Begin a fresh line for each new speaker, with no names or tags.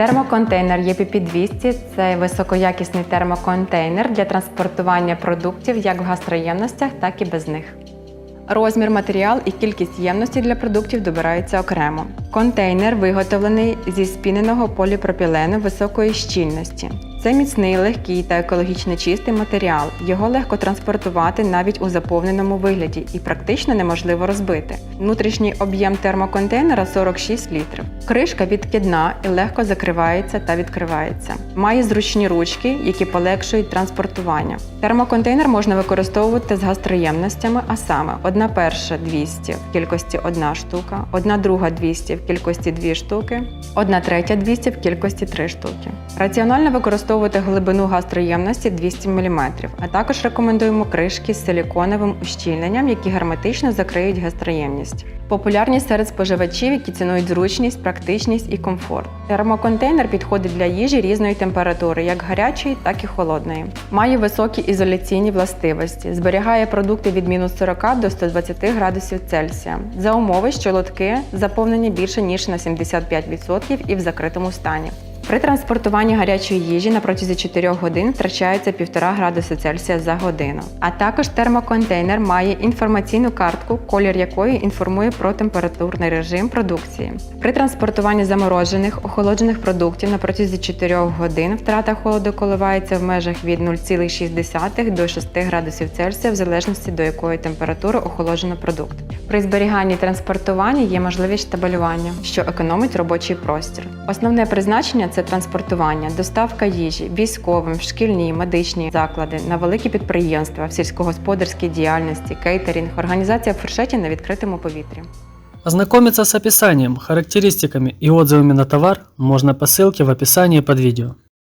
Термоконтейнер EPP200 – це високоякісний термоконтейнер для транспортування продуктів як в гастроємностях, так і без них. Розмір, матеріал і кількість ємності для продуктів добираються окремо. Контейнер виготовлений зі спіненого поліпропілену високої щільності. Це міцний, легкий та екологічно чистий матеріал. Його легко транспортувати навіть у заповненому вигляді і практично неможливо розбити. Внутрішній об'єм термоконтейнера 46 літрів. Кришка відкидна і легко закривається та відкривається. Має зручні ручки, які полегшують транспортування. Термоконтейнер можна використовувати з гастроємностями, а саме одна перша 200 в кількості одна штука, одна друга 200 в кількості 2 штуки, одна третя 200 в кількості 3 штуки. Раціонально використовувати глибину гастроємності 200 мм, а також рекомендуємо кришки з силіконовим ущільненням, які герметично закриють гастроємність. Популярні серед споживачів, які цінують зручність, практичність і комфорт. Термоконтейнер підходить для їжі різної температури, як гарячої, так і холодної. Має високі ізоляційні властивості, зберігає продукти від мінус 40 до 120 градусів Цельсія. За умови, що лотки заповнені більше ніж на 75% і в закритому стані. При транспортуванні гарячої їжі на протязі 4 годин втрачається 1,5 градуси Цельсія за годину. А також термоконтейнер має інформаційну картку, колір якої інформує про температурний режим продукції. При транспортуванні заморожених, охолоджених продуктів на протязі 4 годин втрата холоду коливається в межах від 0,6 до 6 градусів Цельсія в залежності до якої температури охолоджено продукт. При зберіганні транспортуванні є можливість штабелювання, що економить робочий простір. Основне призначення це транспортування, доставка їжі військовим, шкільні, медичні заклади, на великі підприємства, в сільськогосподарській діяльності, кейтерінг, організація фуршетів на відкритому повітрі.
Ознакомиться с описанием, характеристиками и отзывами на товар можно по ссылке в описании под видео.